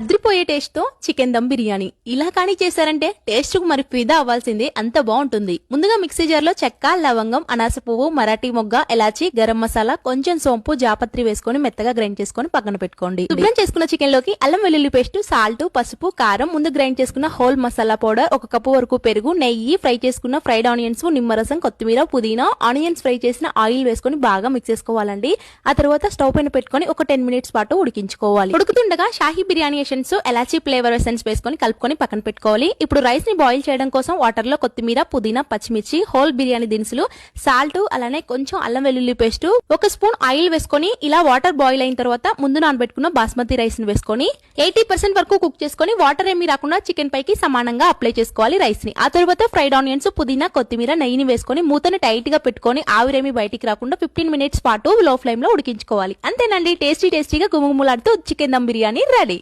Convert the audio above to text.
అద్రిపోయే టేస్ట్తో చికెన్ దమ్ బిర్యానీ. ఇలా కానీ చేశారంటే టేస్ట్కు మరి ఫిదా అవ్వాల్సిందే. అంత బాగుంటుంది ముందుగా మిక్సీ జార్లో చెక్క లవంగం అనాస పువ్వు మరాఠీ మొగ్గ ఎలాచి గరం మసాలా కొంచెం సోంపు జాపత్రి వేసుకొని మెత్తగా గ్రైండ్ చేసుకొని పక్కన పెట్టుకోండి. శుభ్రం చేసుకున్న చికెన్లోకి అల్లం వెల్లుల్లి పేస్ట్ సాల్ట్ పసుపు కారం ముందు గ్రైండ్ చేసుకున్న హోల్ మసాలా పౌడర్ ఒక కప్పు వరకు పెరుగు నెయ్యి ఫ్రై చేసుకున్న ఫ్రైడ్ ఆనియన్స్ నిమ్మరసం కొత్తిమీర పుదీనా ఆనియన్స్ ఫ్రై చేసిన ఆయిల్ వేసుకొని బాగా మిక్స్ చేసుకోవాలండి. ఆ తర్వాత స్టవ్ పైన పెట్టుకొని ఒక టెన్ మినిట్స్ పాటు ఉడికించుకోవాలి. ఉడుకుతుండగా shahi biryani essence elaichi flavour essence వేసుకొని కలుపుకొని పక్కన పెట్టుకోవాలి ఇప్పుడు రైస్ని బాయిల్ చేయడం కోసం వాటర్లో కొత్తిమీర పుదీనా పచ్చిమిర్చి హోల్ బిర్యానీ దినుసులు సాల్ట్ అలానే కొంచెం అల్లం వెల్లుల్లి పేస్ట్ ఒక స్పూన్ ఆయిల్ వేసుకొని ఇలా వాటర్ బాయిల్ అయిన తర్వాత ముందు నానబెట్టుకున్న బాస్మతి రైస్ని వేసుకొని ఎయిటీ పర్సెంట్ వరకు కుక్ చేసుకొని వాటర్ ఏమీ రాకుండా చికెన్ పైకి సమానంగా అప్లై చేసుకోవాలి రైస్ని ఆ తర్వాత ఫ్రైడ్ ఆనియన్స్ పుదీనా కొత్తిమీర నెయ్యిని వేసుకొని మూతను టైట్గా పెట్టుకొని ఆవిరేమి బయటికి రాకుండా ఫిఫ్టీన్ మినిట్స్ పాటు లో ఫ్లేమ్లో ఉడికించుకోవాలి అంతేనండి టేస్టీ టేస్టీగా గుమగుమలాడుతూ చికెన్ దమ్ బిర్యానీ రెడీ